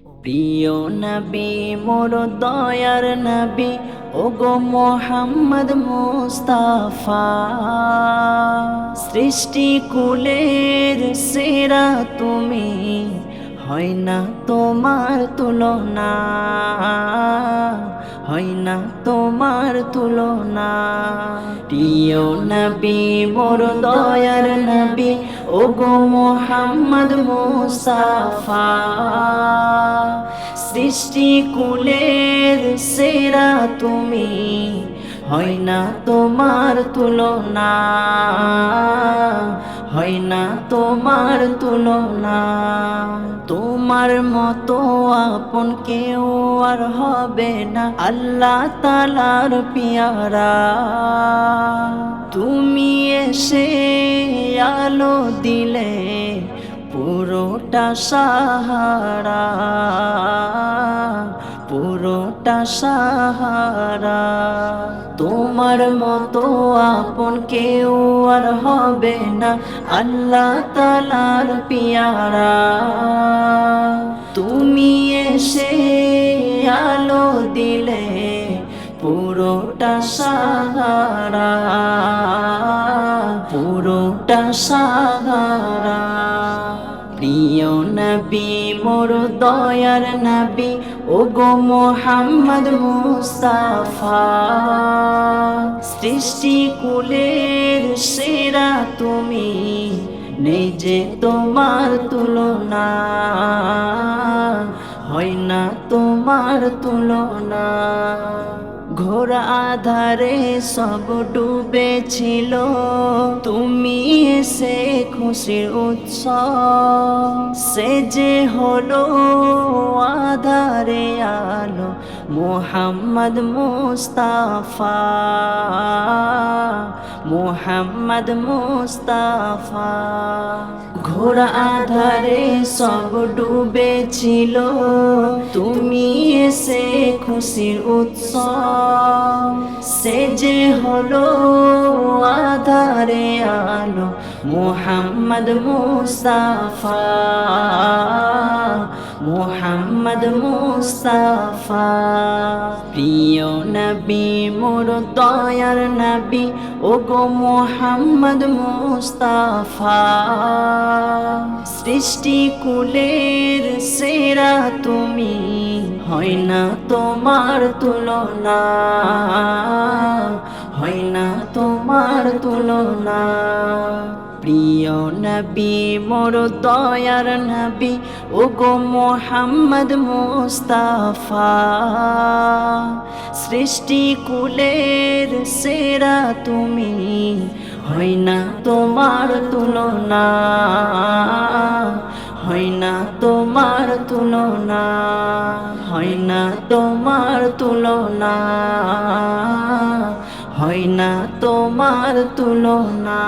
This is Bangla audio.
প্রিয় নবী, মোর দয়ার নবী ও গো মোহাম্মদ মুস্তাফা। সৃষ্টি কুলের সেরা তুমি, হয় না তোমার তুলনা। হয় না তোমার তুলনা। প্রিয় নবী, মোর দয়ার নবী ও গো মোহাম্মদ মুস্তাফা। সৃষ্টি কুলের সেরা তুমি, হয় না তোমার তুলনা। হয় না তোমার তুলনা। তোমার মতো আপন কেউ আর হবে না। আল্লাহ তালার পিয়ারা। তুমি এসে আলো দিলে পুরোটা সাহারা। পুরোটা সাহারা। তোমার মতো আপন কেউ আর হবে না আল্লাহ তালার পিয়ারা। তুমি এসে আলো দিলে পুরোটা সাহারা। পুরোটা সাহারা। প্রিয় নবী মোর দয়ার নাবি ও গো মোহাম্মদ মুস্তাফা। সৃষ্টি কুলের সেরা তুমি, নিজে তোমার তুলনা। হয় না তোমার তুলনা। ঘোর আধারে সব ডুবেছিল। তুমি এসে খুশির উৎস। সে যে হলো আধারে আলো, মোহাম্মদ মুস্তাফা। মোহাম্মদ মুস্তাফা। ঘোর আধারে সব ডুবেছিল। তুমি এসে খুশির উৎস। সে যে হলো আধারে আলো, মোহাম্মদ মুস্তাফা। মোহাম্মদ মুস্তাফা। প্রিয় নবী, মোর দয়ার নবী ও গো মোহাম্মদ মুস্তাফা। সৃষ্টি কুলের সেরা তুমি। হয় না তোমার তুলনা। হয় না তোমার তুলনা। প্রিয় নবী, মোর দয়ার নবী ও গো মোহাম্মদ মুস্তাফা। সৃষ্টি কুলের সেরা তুমি। হয় না তোমার তুলনা। হয় না তোমার তুলনা। হয় না তোমার তুলনা। হয় না তোমার তুলনা।